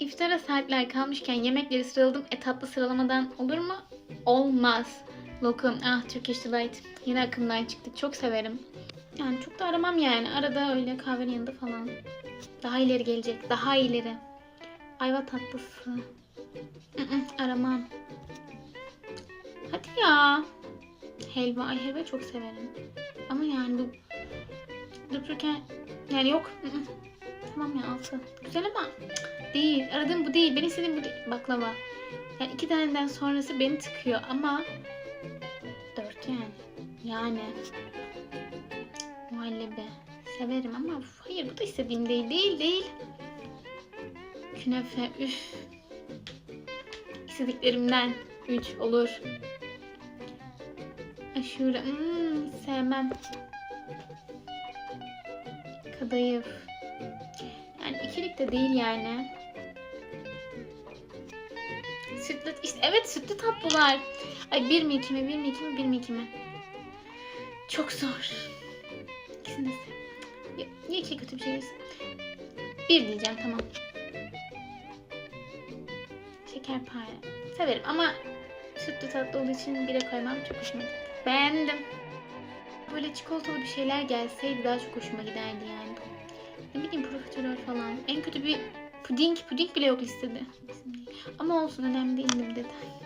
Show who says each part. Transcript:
Speaker 1: İftara saatler kalmışken yemekleri sıraladım. E tatlı sıralamadan olur mu? Olmaz. Lokum, ah Turkish Delight. Yine akımdan çıktık. Çok severim. Yani çok da aramam yani. Arada öyle kahvenin yanında falan. Daha ileri gelecek. Daha ileri. Ayva tatlısı. Aramam. Hadi ya. Helva. Ay helva çok severim. Ama yani bu dururken yani yok. Tamam ya altı. Güzel ama değil. Aradığım bu değil. Ben istediğim bu değil. Baklava. Yani iki taneden sonrası beni tıkıyor ama dört yani. Yani muhallebi severim ama hayır bu da istediğim değil. Değil değil. Künefe üf. İstediklerimden 3 olur. Aşure hmm, sevmem. Kadayıf. Yani ikilik de değil yani. Sütlü işte evet sütlü tatlılar. Ay bir mi iki mi bir mi iki mi bir mi iki mi? Çok zor. İkisini de Ya, Niye iki kötü bir şey? Bir diyeceğim tamam. Şekerpare. Severim ama sütlü tatlı olduğu için bire koymam çok hoşuma gitti. Beğendim. Böyle çikolatalı bir şeyler gelseydi daha çok hoşuma giderdi yani. Ne bileyim profiterol falan. En kötü bir puding, puding bile yok listede. Ama olsun önemli değil detay.